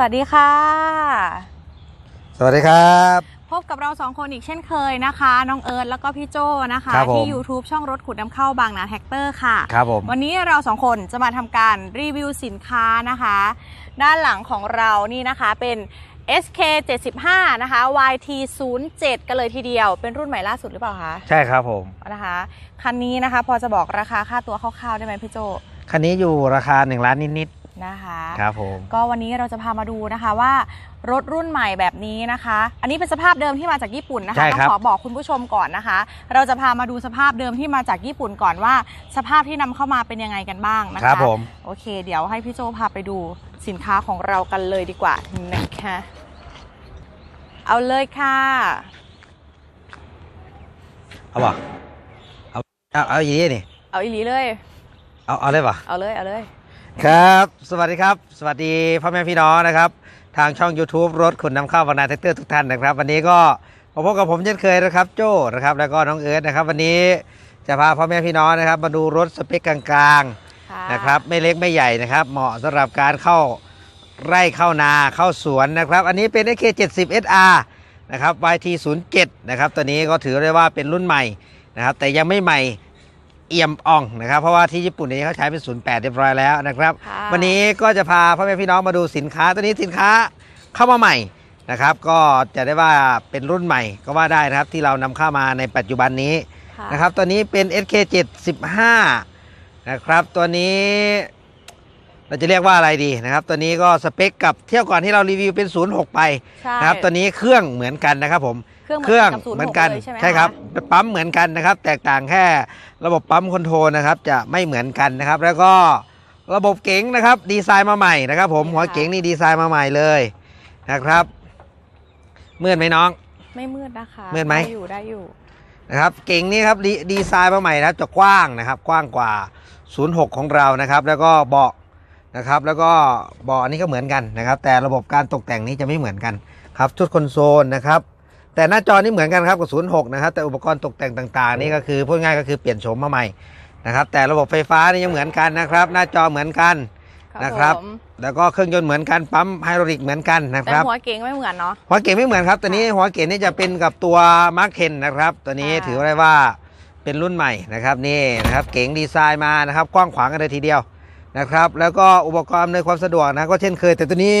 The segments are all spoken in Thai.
สวัสดีค่ะ สวัสดีครับ พบกับเราสองคนอีกเช่นเคยนะคะ น้องเอิร์ธแล้วก็พี่โจนะคะครับผม ที่ YouTube ช่องรถขุดน้ำเข้าบางนาแท็กเตอร์ค่ะ ครับผม วันนี้เราสองคนจะมาทำการรีวิวสินค้านะคะ ด้านหลังของเรานี่นะคะเป็น SK 75นะคะ YT 07กันเลยทีเดียว เป็นรุ่นใหม่ล่าสุดหรือเปล่าคะใช่ครับผม นะคะคันนี้นะคะ พอจะบอกราคาค่าตัวคร่าวๆได้ไหมพี่โจ คันนี้อยู่ราคา1ล้านนิด นะคะๆครับผมก็วันนี้เราจะพามาดูนะคะว่ารถรุ่นใหม่แบบนี้นะคะ อันนี้เป็นสภาพเดิมที่มาจากญี่ปุ่นนะคะใช่ต้อครับงขอบอกคุณผู้ชมก่อนนะคะ เราจะพามาดูสภาพเดิมที่มาจากญี่ปุ่นก่อนว่า สภาพที่นำเข้ามาเป็นยังไงกันบ้างนะคะครับผมโอเค เดี๋ยวให้พี่โจพาไปดูสินค้าของเรากันเลยดีกว่านะคะเอาเลยค่ะเอาบ่เอาเอาเอาอย่างนี้นี่เอาอีหลีเลย เอาเอาเลยป่ะเอาเลยเอาเลย ครับ สวัสดีครับ สวัสดีพ่อแม่พี่น้องนะครับ ทางช่อง YouTube รถขุนนำเข้าบางนาแท็กเตอร์ทุกท่านนะครับ วันนี้ก็มาพบกับผมเช่นเคยนะครับ โจ้นะครับ แล้วก็น้องเอิร์ธนะครับ วันนี้จะพาพ่อแม่พี่น้องนะครับ มาดูรถสเปคกลางค่ะๆนะครับไม่เล็กไม่ใหญ่นะครับ เหมาะสำหรับการเข้าไร่เข้านาเข้าสวนนะครับ อันนี้เป็น AK70 SR นะครับ YT07 นะครับตัวนี้ก็ถือได้ว่าเป็นรุ่นใหม่นะครับ แต่ยังไม่ใหม่ เอี่ยมอ่องนะครับเพราะว่าที่ญี่ปุ่นนี้เขาใช้เป็น 08 เรียบร้อยแล้วนะครับค่ะวันนี้ก็จะพาพ่อแม่พี่น้องมาดูสินค้าตัวนี้สินค้าเข้ามาใหม่นะครับ ก็จะได้ว่าเป็นรุ่นใหม่ก็ว่าได้นะครับที่เรานำเข้ามาในปัจจุบันนี้ค่ะนะครับตัวนี้เป็น SK75 นะครับตัวนี้เราจะเรียกว่าอะไรดีนะครับ ตัวนี้ก็สเปคกับเที่ยวก่อนที่เรารีวิวเป็น 06 ไปใช่นะครับตัวนี้เครื่องเหมือนกันนะครับผม เครื่องเครื่องกับ06เหมือนกันเลยใช่ไหมใช่ครับะปั๊มเหมือนกันนะครับ แตกต่างแค่ระบบปั๊มคอนโทรลนะครับ จะไม่เหมือนกันนะครับ แล้วก็ระบบเก๋งนะครับ ดีไซน์มาใหม่นะครับ ผมหัวเก๋งนี่ดีไซน์มาใหม่เลยนะครับเมื่อนไหมน้อง ไม่มืดนะคะมืดไหมได้อยู่ได้อยู่นะครับ เก๋งนี่ครับดีดีไซน์มาใหม่นะครับจะกว้างนะครับ กว้างกว่า 06 ของเรานะครับ แล้วก็เบาะนะครับ แล้วก็เบาะอันนี้ก็เหมือนกันนะครับ แต่ระบบการตกแต่งนี้จะไม่เหมือนกันครับชุดคอนโซลนะครับ แต่หน้าจอนี่เหมือนกันครับกับ06นะครับ แต่อุปกรณ์ตกแต่งต่าง ๆ นี่ก็คือพูดง่ายก็คือเปลี่ยนโฉมมาใหม่นะครับ แต่ระบบไฟฟ้านี่ยังเหมือนกันนะครับ หน้าจอเหมือนกันนะครับ ผมแล้วก็เครื่องยนต์เหมือนกันปั๊มไฮดรอลิกเหมือนกันนะคแต่รับ หัวเก๋งไม่เหมือนเนาะ หัวเก๋งไม่เหมือนครับตัวนี้หัวเก๋งนี่จะเป็นกับตัวมาร์คเทนนะครับ ตัวนี้ค่ะ ถือได้ว่าเป็นรุ่นใหม่นะครับนี่นะครับเก๋งดีไซน์มานะครับกว้างขวางกันเลยทีเดียวนะครับ แล้วก็อุปกรณ์ในความสะดวกนะก็เช่นเคย แต่ตัวนี้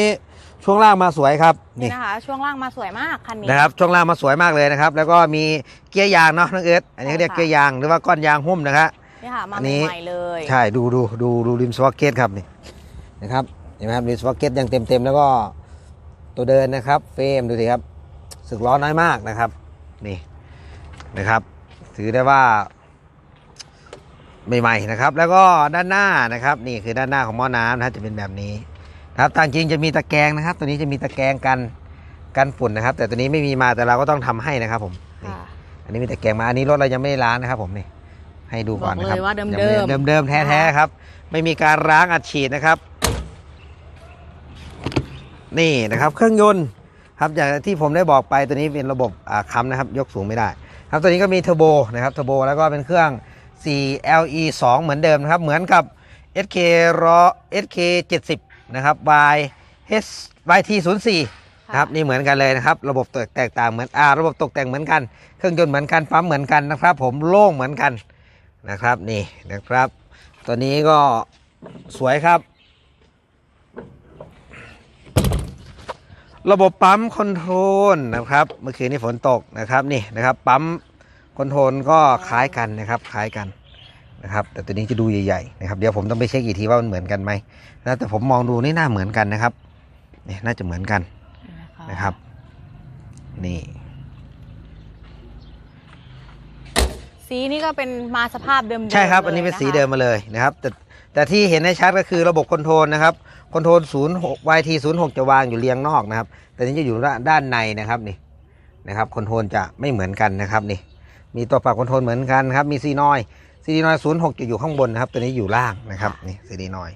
ช่วงล่างมาสวยครับนี่นี่นะคะ ช่วงล่างมาสวยมากคันนี้นะครับ ช่วงล่างมาสวยมากเลยนะครับ แล้วก็มีเกียร์ยางเนาะน้องเอิร์ธอันนี้เขาเรียกใช่ค่ะเกียร์ยางหรือว่าก้อนยางหุ้มนะครับนี่ค่ะมาอันนี้ใหม่ๆเลยใช่ดูดูดูดูริมสวอตเกตครับนี่นะครับเห็นไหมครับริมสวอตเกตยังเต็มเต็มๆแล้วก็ตัวเดินนะครับเฟรมดูสิครับสึกล้อน้อยมากนะครับนี่นะครับ ถือได้ว่าใหม่ๆนะครับ แล้วก็ด้านหน้านะครับ นี่คือด้านหน้าของหม้อน้ำนะครับจะเป็นแบบนี้นะ ครับตามจริงจะมีตะแกรงนะครับ ตัวนี้จะมีตะแกรงกันกันฝุ่นนะครับ แต่ตัวนี้ไม่มีมาแต่เราก็ต้องทำให้นะครับ ผมนี่ค่ะอันนี้มีตะแกรงมาอันนี้รถเรายังไม่ได้ล้างนะครับ ผมนี่ให้ดูก่อนนะครับบอกเลยว่าเดิมๆเดิมเดิมๆแท้ๆครับ ไม่มีการล้างอัดฉีดนะครับ นี่นะครับ เครื่องยนต์ครับอย่างที่ผมได้บอกไปตัวนี้เป็นระบบอ่าค้ำนะครับ ยกสูงไม่ได้ ครับตัวนี้ก็มีเทอร์โบนะครับเทอร์โบแล้วก็เป็นเครื่อง 4LE 2 เหมือนเดิมนะครับ เหมือนกับ SK รอ SK 70 นะครับ Y H YT 04นะครับนี่เหมือนกันเลยนะครับ ระบบแตกต่างเหมือนอ่าระบบตกแต่งเหมือนกัน เครื่องยนต์เหมือนกันปั๊มเหมือนกันนะครับ ผมโล่งเหมือนกันนะครับนี่นะครับ ตัวนี้ก็สวยครับ ระบบปั๊มคอนโทรลนะครับ เมื่อคืนนี้ฝนตกนะครับนี่นะครับ ปั๊มคอนโทรลก็คล้ายกันนะครับ คล้ายกัน นะครับ แต่ตัวนี้จะดูใหญ่ๆนะครับเดี๋ยวผมต้องไปเช็คอีกทีว่ามันเหมือนกันไหมนะแต่ผมมองดูนี่น่าเหมือนกันนะครับนี่น่าจะเหมือนกันนะครับ นี่สีนี่ก็เป็นมาสภาพเดิมๆใช่ครับลยอันนี้เป็นสีะคะเดิมมาเลยนะครับ แต่แต่ที่เห็นได้ชัดก็คือระบบคอนโทรลนะครับคอนโทรล06 YT 06จะวางอยู่เรียงนอกนะครับ แต่นี้จะอยู่ด้านในนะครับนี่นะครับคอนโทรลจะไม่เหมือนกันนะครับนี่ มีตัวปรับคอนโทรลเหมือนกันครับ มีซีนอย ซีนอย06จะอยู่ข้างบนนะครับ ตัวนี้อยู่ล่างนะครับนี่ซีนอย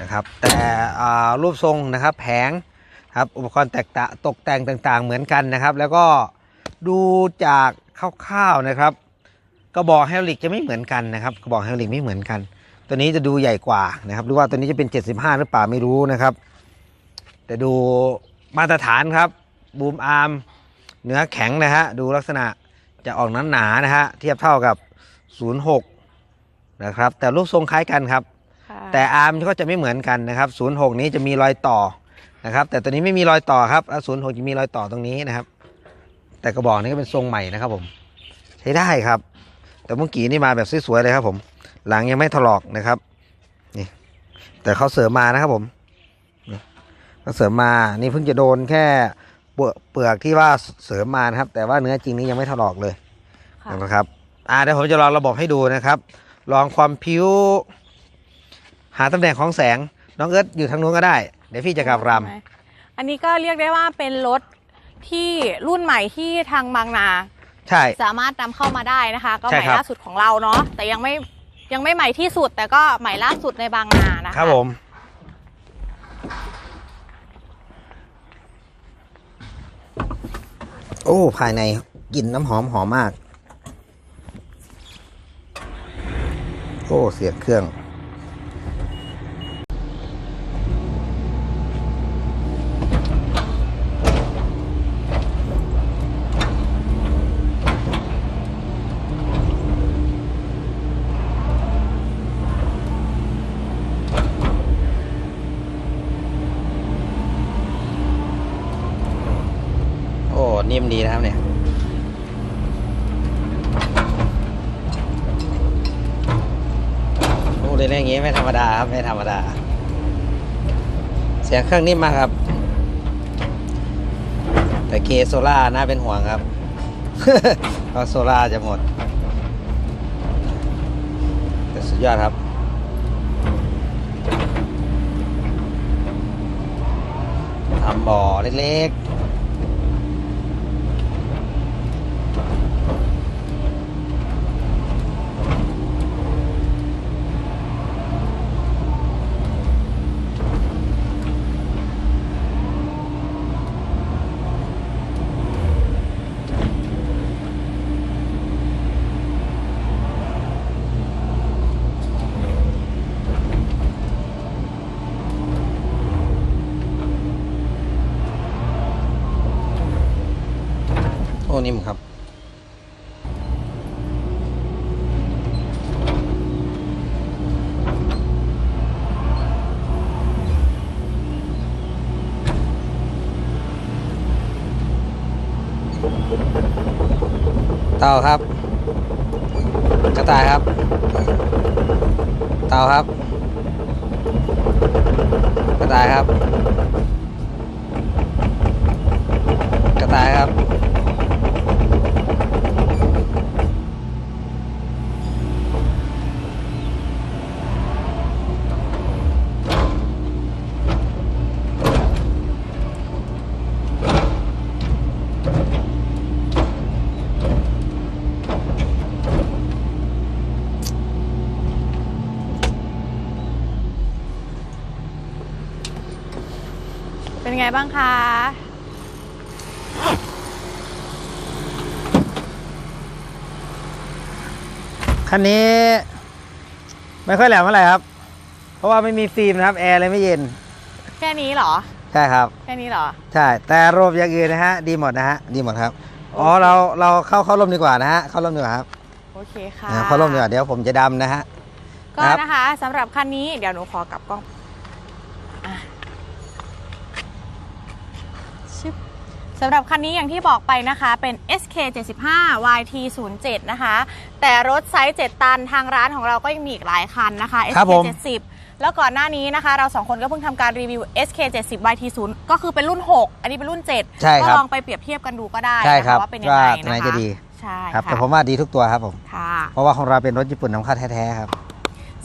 นะครับ แต่อ่ารูปทรงนะครับ แผงครับอุปกรณ์แตกต่างตกแต่งต่างๆเหมือนกันนะครับ แล้วก็ดูจากคร่าวๆนะครับกระบอกไฮดรอลิกจะไม่เหมือนกันนะครับกระบอกไฮดรอลิกไม่เหมือนกัน ตัวนี้จะดูใหญ่กว่านะครับ หรือว่าตัวนี้จะเป็น 75 หรือเปล่าไม่รู้นะครับ แต่ดูมาตรฐานครับบูมอาร์มเนื้อแข็งนะฮะดูลักษณะจะออกหนาๆนะฮะเทียบเท่ากับ 06 นะครับ แต่รูปทรงคล้ายกันครับค่ะแต่อาร์มก็จะไม่เหมือนกันนะครับ 06 นี้จะมีรอยต่อนะครับ แต่ตัวนี้ไม่มีรอยต่อครับแล้ว06 จะมีรอยต่อตรงนี้นะครับ แต่กระบอกนี้ก็เป็นทรงใหม่นะครับผม ใช้ได้ครับ แต่เมื่อกี้นี่มาแบบสวยๆเลยครับผม หลังยังไม่ถลอกนะครับนี่แต่เขาเสริมมานะครับผมนี่เขาเสริมมา นี่เพิ่งจะโดนแค่เปลือกเปลือกที่ว่าเสริมมานะครับ แต่ว่าเนื้อจริงนี้ยังไม่ถลอกเลยค่ะนะครับ อ่าเดี๋ยวผมจะลองระบบให้ดูนะครับ ลองความพิ้วหาตำแหน่งของแสง น้องเอิร์ธอยู่ทางนู้นก็ได้ เดี๋ยวพี่จะกลับรอันนี้ก็เรียกได้ว่าเป็นรถที่รุ่นใหม่ที่ทางบางนาำใช่ สามารถนำเข้ามาได้นะคะ ก็ใช่ใหม่ครับล่าสุดของเราเนาะแต่ยังไม่ยังไม่ใหม่ที่สุด แต่ก็ใหม่ล่าสุดในบางนานะคะครับผมโอ้ ภายในกลิ่นน้ำหอมหอมมาก โอ้เสียงเครื่อง โอ้ นิ่มดีนะครับเนี่ย เล่นอย่างงี้ไม่ธรรมดาครับไม่ธรรมดา เสียงเครื่องนิ่มมากครับ แต่เคโซล่าน่าเป็นห่วงครับเพราะโซล่าจะหมดแต่สุดยอดครับทำบ่อเล็กๆ โอ้นิ่มครับ เต่าครับ กระต่ายครับ เต่าครับ กระต่ายครับ กระต่ายครับ ไงบ้างคะ คันนี้ ไม่ค่อยแหลมเท่าไหร่ครับ เพราะว่าไม่มีฟิล์มนะครับ แอร์เลยไม่เย็น แค่นี้เหรอ ใช่ครับ แค่นี้เหรอ ใช่ แต่ระบบอย่างอื่นนะฮะ ดีหมดนะฮะ ดีหมดครับ อ๋อ เรา เราเข้าเข้าร่มดีกว่านะฮะ เข้าร่มดีกว่าครับ โอเคค่ะอ่าเข้าร่มดีกว่า เดี๋ยวผมจะดำนะฮะ ก็ครับนะคะสำหรับคันนี้เดี๋ยวหนูขอกลับกล้องอะชึบ สำหรับคันนี้อย่างที่บอกไปนะคะเป็น SK 75 YT 07นะคะ แต่รถไซส์ 7 ตันทางร้านของเราก็ยังมีอีกหลายคันนะคะ ครับ SK ผม 70แล้วก่อนหน้านี้นะคะ เราสองคนก็เพิ่งทำการรีวิว SK 70 YT 0ก็คือเป็นรุ่น 6 อันนี้เป็นรุ่น 7 ใช่ครับก็ลองไปเปรียบเทียบกันดูก็ได้ใช่ครับนะะว่าเป็นยังไงว่าตัวไหนนะคะจะดี ใช่ครับแต่ค่ะผมว่าดีทุกตัวครับผม ค่ะ เพราะว่าของเราเป็นรถญี่ปุ่นนำเข้าแท้ๆครับ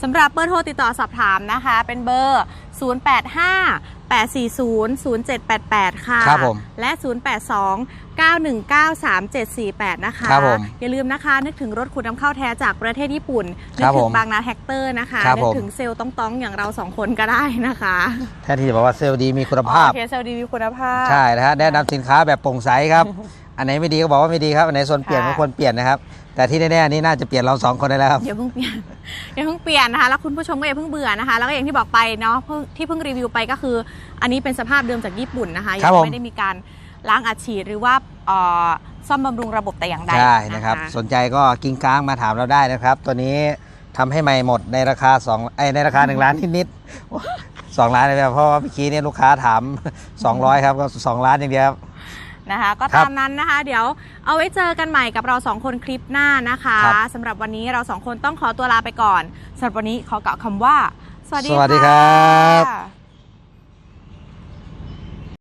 สำหรับเบอร์โทรติดต่อสอบถามนะคะ เป็นเบอร์ 085 840 0788 ค่ะ ครับผมและ 082 919 3748 นะคะ ครับผมอย่าลืมนะคะนึกถึงรถขุดน้ำเข้าแท้จากประเทศญี่ปุ่น นึครักบถึผงมบางนาแท็กเตอร์นะคะ ครับนึกผม ถึงเซลล์ต้องต้องๆอย่างเราสองคนก็ได้นะคะแทนที่จะบอกว่าเซลล์ดีมีคุณภาพ โอเคเซลล์ดีมีคุณภาพ ใช่นะฮะแนะนำสินค้าแบบโปร่งใสครับ อันไหนไม่ดีก็บอกว่าไม่ดีครับ อันไหนส่วนเปลี่ยนค่ะก็ควรเปลี่ยนนะครับ แต่ที่แน่ๆนี่น่าจะเปลี่ยนเราสองคนได้แล้วครับ อย่าเพิ่งเปลี่ยนอย่าเพิ่งเปลี่ยนนะคะ แล้วคุณผู้ชมก็อย่าเพิ่งเบื่อนะคะ แล้วก็อย่างที่บอกไปเนาะเพิ่งที่เพิ่งรีวิวไปก็คือ อันนี้เป็นสภาพเดิมจากญี่ปุ่นนะคะครัยับผม ไม่ได้มีการล้างอัดฉีดหรือว่าเอ่อซ่อมบำรุงระบบแต่อย่างใดใช่นะครับนะคะสนใจก็กิ้งก้างมาถามเราได้นะครับ ตัวนี้ทำให้ใหม่หมดในราคา2ไอยในราคา 1 ล้านนิดๆ2ล้านเลยครับเพราะว่าเมื่อกี้เนี่ยลูกค้าถาม 200 ครับก็ 2 ล้านอย่างเดียวครับ นะคะ ก็ครับตามนั้นนะคะ เดี๋ยวเอาไว้เจอกันใหม่กับเราสองคนคลิปหน้านะคะครับสำหรับวันนี้เราสองคนต้องขอตัวลาไปก่อนสำหรับวันนี้ขอกล่าวคำว่า สวัสดีสวัสดีครับค่ะ